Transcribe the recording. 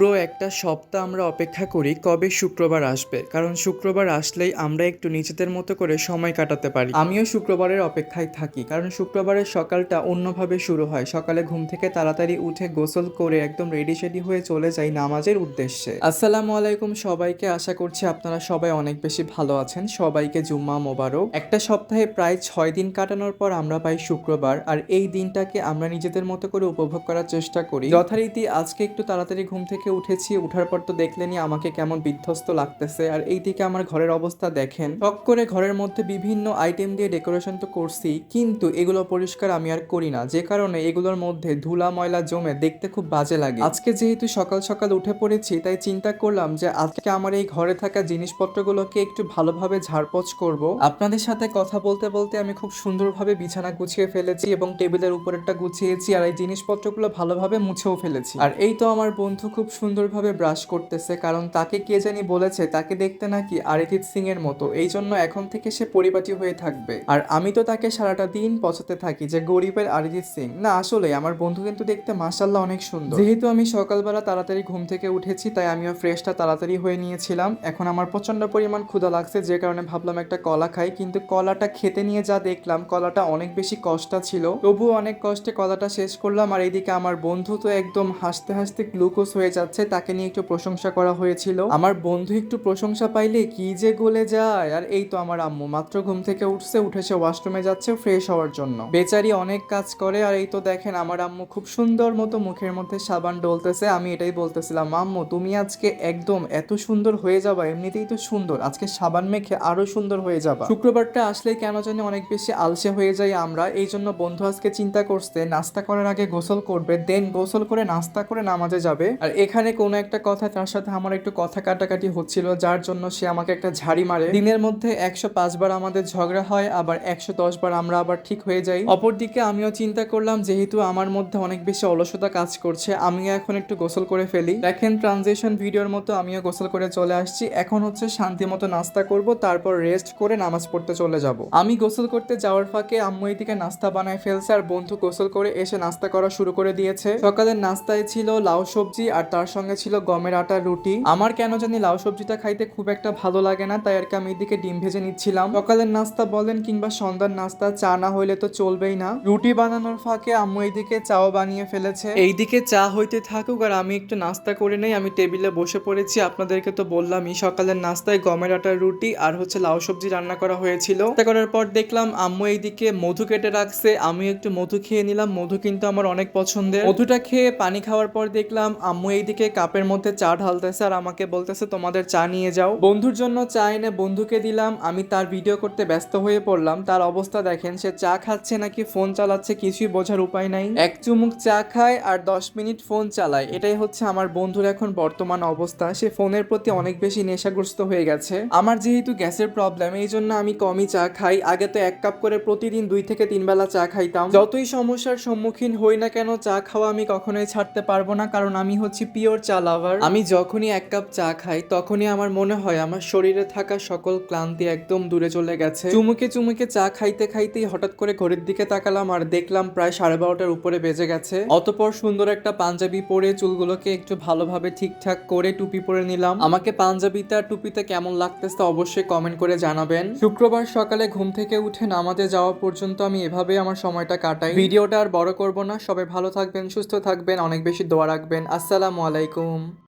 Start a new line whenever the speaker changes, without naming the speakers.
পুরো একটা সপ্তাহ আমরা অপেক্ষা করি কবে শুক্রবার আসবে। কারণ শুক্রবার আসলেই আমরা একটু নিজেদের মতো করে সময় কাটাতে পারি। আমিও শুক্রবারের অপেক্ষায় থাকি, কারণ শুক্রবারের সকালটা অন্যভাবে শুরু হয়। সকালে ঘুম থেকে তাড়াতাড়ি উঠে গোসল করে একদম রেডি সেডি হয়ে চলে যাই নামাজের উদ্দেশ্যে। আসসালামু আলাইকুম সবাইকে, আশা করছি আপনারা সবাই অনেক বেশি ভালো আছেন। সবাইকে জুম্মা মোবারক। একটা সপ্তাহে প্রায় ছয় দিন কাটানোর পর আমরা পাই শুক্রবার, আর এই দিনটাকে আমরা নিজেদের মতো করে উপভোগ করার চেষ্টা করি। যথারীতি আজকে একটু তাড়াতাড়ি ঘুম থেকে উঠেছি, উঠার পর তো দেখলেনি আমাকে কেমন বিধ্বস্ত লাগতেছে। আর এইদিকে আমার ঘরের অবস্থা দেখেন। টক করে ঘরের মধ্যে বিভিন্ন আইটেম দিয়ে ডেকোরেশন তো করছি, কিন্তু এগুলো পরিষ্কার আমি আর করি না। যে কারণে এগুলোর মধ্যে ধুলা, ময়লা জমে দেখতে খুব বাজে লাগে। আজকে যেহেতু সকাল সকাল উঠে পড়েছি, তাই চিন্তা করলাম যে আজকে আমার এই ঘরে থাকা জিনিসপত্রগুলোকে একটু ভালোভাবে ঝাড়পোছ করব। আপনাদের সাথে কথা বলতে বলতে আমি খুব সুন্দরভাবে বিছানা গুছিয়ে ফেলেছি এবং টেবিলের উপরেরটা গুছিয়েছি, আর এই জিনিসপত্রগুলো ভালোভাবে মুছেও ফেলেছি। আর এই তো আমার বন্ধু খুব সুন্দরভাবে ব্রাশ করতেছে, কারণ তাকে কে জানি বলেছে, তাকে দেখতে নাকি আরিজিৎ সিং এর মতো। এই জন্য এখন থেকে সে পরিপাটি হয়ে থাকবে। আর আমি তো তাকে সারাটা দিন পচাতে থাকি যে গরিবের অরিজিৎ সিং। না আসলে আমার বন্ধু কিন্তু দেখতে মাসাল্লাহ অনেক সুন্দর। যেহেতু আমি সকালবেলা তাড়াতাড়ি ঘুম থেকে উঠেছি, তাই আমিও ফ্রেশটা তাড়াতাড়ি হয়ে নিয়েছিলাম। এখন আমার প্রচণ্ড পরিমাণ ক্ষুধা লাগছে, যে কারণে ভাবলাম একটা কলা খাই, কিন্তু কলাটা খেতে নিয়ে যা দেখলাম, কলাটা অনেক বেশি কষ্টা ছিল। তবুও অনেক কষ্টে কলাটা শেষ করলাম, আর এইদিকে আমার বন্ধু তো একদম হাসতে হাসতে গ্লুকোজ হয়ে যাচ্ছে তাকে নিয়ে একটু প্রশংসা করা হয়েছিল। আমার বন্ধু একটু প্রশংসা পাইলে কি যে গলে যায়? আর এই তো আমার আম্মু। মাত্র ঘুম থেকে উঠছে, উঠে সে ওয়াশরুমে যাচ্ছে, ফ্রেশ হওয়ার জন্য। বেচারি অনেক কাজ করে, আর এই তো দেখেন আমার আম্মু খুব সুন্দর মতো মুখের মধ্যে সাবান ডলতেছে। আমি এটাই বলতেছিলাম, আম্মু, তুমি আজকে একদম এত সুন্দর হয়ে যাবা, এমনিতেই তো সুন্দর। আজকে সাবান মেখে আরও সুন্দর হয়ে যাবা। শুক্রবারটা আসলে কেন জানি অনেক বেশি আলসে হয়ে যাই আমরা। এই জন্য বন্ধু আজকে চিন্তা করছে, নাস্তা করার আগে গোসল করবে, দেন গোসল করে, নাস্তা করে নামাজে যাবে। আর এখানে কোনো একটা কথা, তার সাথে আমার একটু কথা কাটাকাটি হচ্ছিল, যার জন্য সে আমাকে একটা ঝাড়ি মারে। দিনের মধ্যে একশ পাঁচ বার আমাদের ঝগড়া হয়, আবার একশ দশ বার আমরা আবার ঠিক হয়ে যাই। অপরদিকে আমিও চিন্তা করলাম, যেহেতু আমার মধ্যে অনেক বেশি অলসতা কাজ করছে, আমিও এখন একটু গোসল করে ফেলি। দেখেন ট্রানজেকশন ভিডিওর মতো আমিও গোসল করে চলে আসছি। এখন হচ্ছে শান্তি মতো নাস্তা করব, তারপর রেস্ট করে নামাজ পড়তে চলে যাব। আমি গোসল করতে যাওয়ার ফাঁকে আম্মু এদিকে নাস্তা বানায় ফেলছে, আর বন্ধু গোসল করে এসে নাস্তা করা শুরু করে দিয়েছে। সকালের নাস্তায় ছিল লাউ সবজি আর সঙ্গে ছিল গমের আটার রুটি। আমার কেন জানি লাউ সবজিটা খাইতে খুব একটা ভালো লাগে না, তাই আর কি আমি এদিকে ডিম ভেজে নিচ্ছিলাম। সকালের নাস্তা বলেন কিংবা সন্ধ্যার নাস্তা, চা না হইলে তো চলবেই না। রুটি বানানোর ফাঁকে আম্মু এইদিকে চাও বানিয়ে ফেলেছে। এইদিকে চা হইতে থাকুক আর আমি একটু নাস্তা করে নেই, আমি টেবিলে বসে পড়েছি, আপনাদেরকে তো বললামই, সকালের নাস্তায় গমের আটার রুটি আর হচ্ছে লাউ সবজি রান্না করা হয়েছিল। তা করার পর দেখলাম আম্মু এইদিকে মধু কেটে রাখছে আমি একটু মধু খেয়ে নিলাম, মধু কিন্তু আমার অনেক পছন্দের। মধুটা খেয়ে পানি খাওয়ার পর দেখলাম আম্মু এইদিকে কাপের মধ্যে চা ঢালতেছে আর আমাকে বলতেছে, তোমাদের চা নিয়ে যাও। বন্ধুর জন্য চা এনে বন্ধুকে দিলাম। আমি তার ভিডিও করতে ব্যস্ত হয়ে পড়লাম। তার অবস্থা দেখেন, সে চা খাচ্ছে নাকি ফোন চালাচ্ছে কিছুই বোঝার উপায় নাই। এক চুমুক চা খায় আর দশ মিনিট ফোন চালায়। এটাই হচ্ছে আমার বন্ধুর এখন বর্তমান অবস্থা। সে ফোনের প্রতি অনেক বেশি নেশাগ্রস্ত হয়ে গেছে। আমার যেহেতু গ্যাসের প্রবলেম, এই জন্য আমি কমই চা খাই। আগে তো এক কাপ করে প্রতিদিন দুই থেকে তিন বেলা চা খাইতাম। যতই সমস্যার সম্মুখীন হই না কেন, চা খাওয়া আমি কখনোই ছাড়তে পারব না। কারণ আমি হচ্ছি পিওর চা লাভার। আমি যখনই এক কাপ চা খাই, তখনই আমার মনে হয় আমার শরীরে থাকা সকল ক্লান্তি একদম দূরে চলে গেছে। চুমুকে চুমুকে চা খাইতে খাইতেই হঠাৎ করে ঘড়ির দিকে তাকালাম আর দেখলাম প্রায় সাড়ে বারোটার উপরে বেজে গেছে। অতপর সুন্দর একটা পাঞ্জাবি পরে চুলগুলোকে একটু ভালোভাবে ঠিকঠাক করে টুপি পরে নিলাম। আমাকে পাঞ্জাবিতে আর টুপিতে কেমন লাগতেছে অবশ্যই কমেন্ট করে জানাবেন। শুক্রবার সকালে ঘুম থেকে উঠে নামাজে যাওয়া পর্যন্ত আমি এভাবে আমার সময়টা কাটাই। ভিডিওটা আর বড় করব না। সবাই ভালো থাকবেন, সুস্থ থাকবেন, অনেক বেশি দোয়া রাখবেন। আসসালামু আলাইকুম।